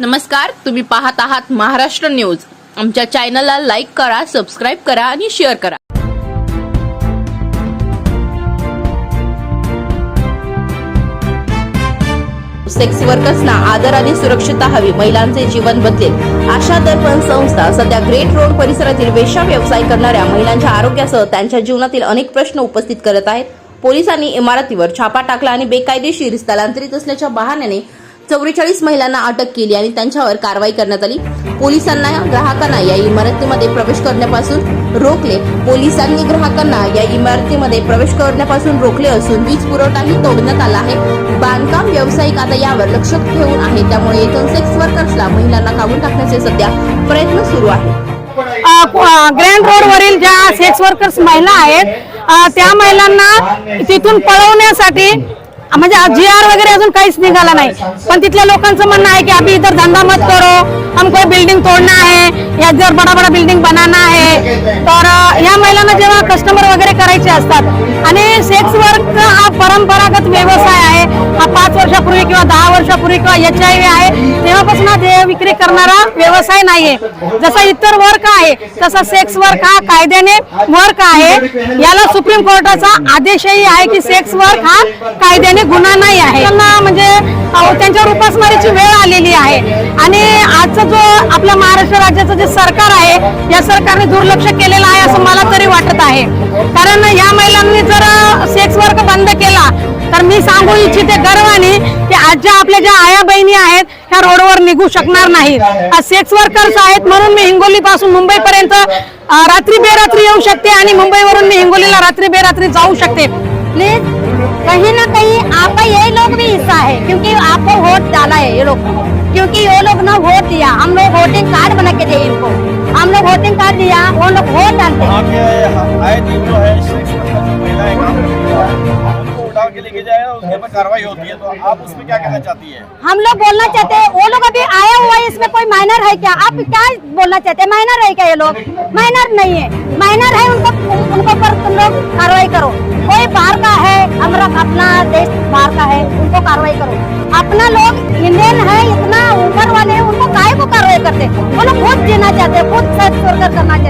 नमस्कार तुम्ही पाहत आहात महाराष्ट्र न्यूज. आमच्या चॅनलला लाईक करा सबस्क्राईब करा आणि शेअर करा. सेक्स वर्कर्सना आदर आणि सुरक्षितता हवी महिलांचे जीवन बदलेल. आशा दर्पण संस्था सध्या ग्रेट रोड परिसरातील वेश्या व्यवसाय करणाऱ्या महिलांच्या आरोग्यासह त्यांच्या जीवनातील अनेक प्रश्न उपस्थित करत आहेत. पोलिसांनी इमारतीवर छापा टाकला आणि बेकायदेशीर स्थलांतरित असल्याच्या बहाण्याने चौवेचाळीस महिलांना अटक केली आणि त्यांच्यावर कारवाई करण्यात आली. पोलिसांना ग्राहकांना या इमारतीमध्ये प्रवेश करण्यापासून रोखले. पोलिसांनी ग्राहकांना या इमारतीमध्ये प्रवेश करण्यापासून रोखले असून वीज पुरवठाही तोडण्यात आला आहे. बांधकाम व्यावसायिक आता यावर लक्ष ठेवून आहे. त्यामुळे येथून सेक्स वर्कर्सला महिलांना काढून टाकण्याचे सध्या प्रयत्न सुरू आहेत. ग्रँड रोड वरील ज्या सेक्स वर्कर्स महिला आहेत त्या महिलांना तिथून पळवण्यासाठी म्हणजे जी आर वगैरे अजून काहीच निघाला नाही. पण तिथल्या लोकांचं म्हणणं आहे की आम्ही इधर धंदा मत करो. हमको बिल्डिंग तोडणं आहे. या जर बडा बडा बिल्डिंग बनाना आहे. तर या महिलांना जेव्हा कस्टमर वगैरे करायचे असतात आणि सेक्स वर्क हा परंपरागत व्यवसाय आहे. हा पाच वर्षापूर्वी किंवा दहा वर्षापूर्वी किंवा एच आय व्ही आहे. तेव्हापासून हा देह विक्री करणारा व्यवसाय नाहीये. जसा इतर वर्क आहे तसा सेक्स वर्क हा कायद्याने वर्क आहे. याला सुप्रीम कोर्टाचा आदेशही आहे की सेक्स वर्क हा कायद्याने गुन्हा नाही आहे. त्यांना म्हणजे त्यांच्यावर उपासमारीची वेळ आलेली आहे. आणि आजचा जो आपल्या महाराष्ट्र राज्याचं जे सरकार आहे या सरकारने दुर्लक्ष केलेलं आहे असं मला तरी वाटत आहे. मी सांगू इच्छिते गर्वाने की आज ज्या आपल्या ज्या आया बहिणी आहेत ह्या रोडवर निघू शकणार नाहीत आज सेक्स वर्कर्स आहेत म्हणून मी हिंगोली पासून मुंबई पर्यंत रात्री बेरात्री येऊ शकते आणि मुंबईवरून मी हिंगोलीला रात्री बेरात्री जाऊ शकते. प्लीज कहीं ना कहीं आपका ये लोग भी हिस्सा है क्योंकि आपको वोट डाला है ये लोग। क्योंकि ये लोग ना वोट दिया। हम लोग वोटिंग कार्ड बना के दिए इनको। हम लोग वोटिंग कार्ड दिया वो लोग वोट डालते के लेके जाए उसके ऊपर कार्रवाई होती है तो आप उसमें क्या कहना चाहती है? हम लोग बोलना चाहते हैं, वो लोग अभी आया हुआ है, इसमें कोई माइनर है क्या? आप क्या बोलना चाहते हैं? माइनर है क्या ये लोग? माइनर नहीं है। माइनर है, उनको उनको पर तुम लोग कार्रवाई करो। कोई बाहर का है, हमारा, अपना देश बाहर का है, उनको कार्रवाई करो। अपना लोग इंडियन है, इतना ऊपर वाले हैं, उनको काय को कार्रवाई करते वो लोग खुद जीना चाहते हैं खुद सर्च करना चाहते